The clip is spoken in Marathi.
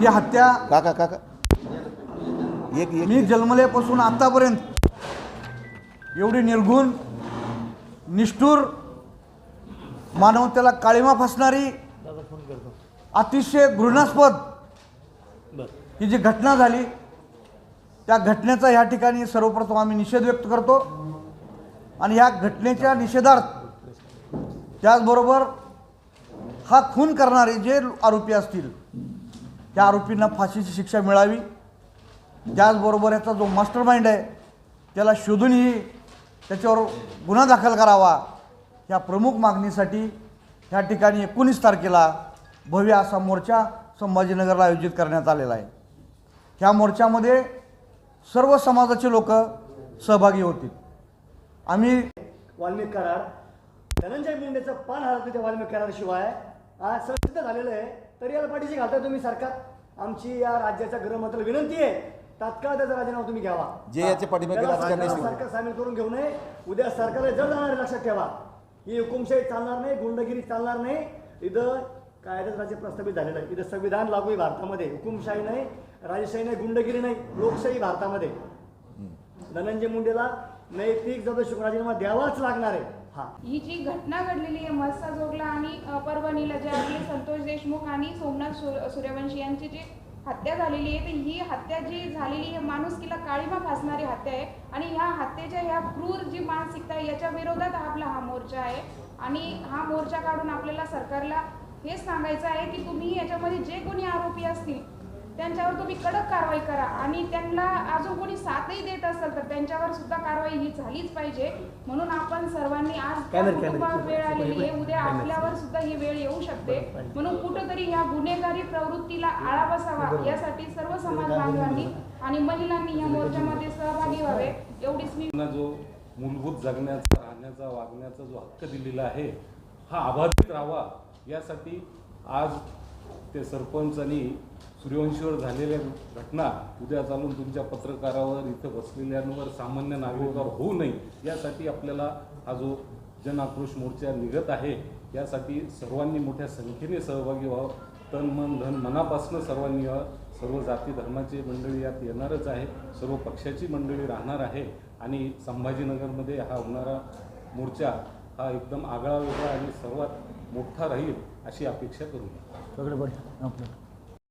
ही हत्या काका काका. एक एक. मी जन्मल्यापासून आतापर्यंत एवढी निर्गुण निष्ठूर मानवतेला काळीमा फासणारी अतिशय घृणास्पद ही जी घटना झाली त्या घटनेचा या ठिकाणी सर्वप्रथम आम्ही निषेध व्यक्त करतो. आणि या घटनेच्या निषेधार्थ त्याचबरोबर हा खून करणारे जे आरोपी असतील त्या आरोपींना फाशीची शिक्षा मिळावी. त्याचबरोबर याचा जो मास्टर माइंड आहे त्याला शोधूनही त्याच्यावर गुन्हा दाखल करावा या प्रमुख मागणीसाठी ह्या ठिकाणी एकोणीस तारखेला भव्य असा मोर्चा संभाजीनगरला आयोजित करण्यात आलेला आहे. ह्या मोर्चामध्ये सर्व समाजाचे लोक सहभागी होतील. आम्ही वाल्मिक करार. धनंजय मुंडेचं पान हरवतं त्या वाल्मिक कराराशिवाय आज संसिद्ध झालेलं आहे. तरी याला पाठीशी घालताय तुम्ही सरकार. आमची या राज्याच्या गृहमंत्र्याला विनंती आहे. तात्काळ त्याचा राजीनामा तुम्ही घ्यावा. जे याच्या पाठीमागे त्याला राजकारण आहे, सरकार सरकार सामील करून घेऊ नये. उद्या सरकारला जड जाणार आहे, लक्षात ठेवा. ही हुकुमशाही चालणार नाही गुंडगिरी चालणार नाही. इथं कायद्याचं राज्य प्रस्थापित झालेलं आहे. इथं संविधान लागू आहे भारतामध्ये. हुकुमशाही नाही राजशाही नाही गुंडगिरी नाही. लोकशाही भारतामध्ये. धनंजय मुंडेला नैतिक जबाबदारी राजीनामा द्यावाच लागणार आहे. हा. ही जी घटना घडलेली आहे मस्साजोगला आणि अ, परभणीला जे आपले संतोष देशमुख आणि सोमनाथ सूर- सूर्यवंशी यांची जी हत्या झालेली आहे तर ही हत्या जी झालेली आहे माणुसकीला काळीमा फासणारी हत्या आहे आणि ह्या हत्येच्या ह्या क्रूर जी मानसिकता आहे याच्या विरोधात आपला हा मोर्चा आहे आणि हा मोर्चा काढून आपल्याला सरकारला हेच सांगायचं आहे की तुम्ही याच्यामध्ये जे कोणी आरोपी असतील त्यांच्यावर तुम्ही कडक कारवाई करा. आणि त्यांना अजून कोणी साथही देत असेल तर त्यांच्यावर सुद्धा कारवाई ही झालीच पाहिजे. म्हणून आपण सर्वांनी आज कुटुंबावर वेळ आलेली आहे. उद्या आपल्यावर सुद्धा ही वेळ येऊ शकते. म्हणून कुठंतरी ह्या गुन्हेगारी प्रवृत्तीला आळा बसावा. यासाठी सर्व समाज बांधवांनी आणि महिलांनी या मोर्चामध्ये सहभागी व्हावे. एवढीच मी जो मूलभूत जगण्याचा राहण्याचा वागण्याचा जो हक्क दिलेला आहे हा अबाधित राहावा. यासाठी आज ते सरपंच आणि सूर्यवंशीवर झालेल्या घटना उद्या चालून तुमच्या पत्रकारावर इथं बसलेल्यांवर सामान्य नागरिकावर होऊ नये यासाठी आपल्याला हा जो जन आक्रोश मोर्चा निघत आहे यासाठी सर्वांनी मोठ्या संख्येने सहभागी व्हावं. तन मन धन मनापासून सर्वांनी यावं सर्व जाती धर्माची मंडळी यात येणारच आहे. सर्व पक्षाची मंडळी राहणार आहे आणि संभाजीनगरमध्ये हा होणारा मोर्चा हा एकदम आगळा वेगळा आणि सर्वात मोठा राहील अशी अपेक्षा करू सगळे बरं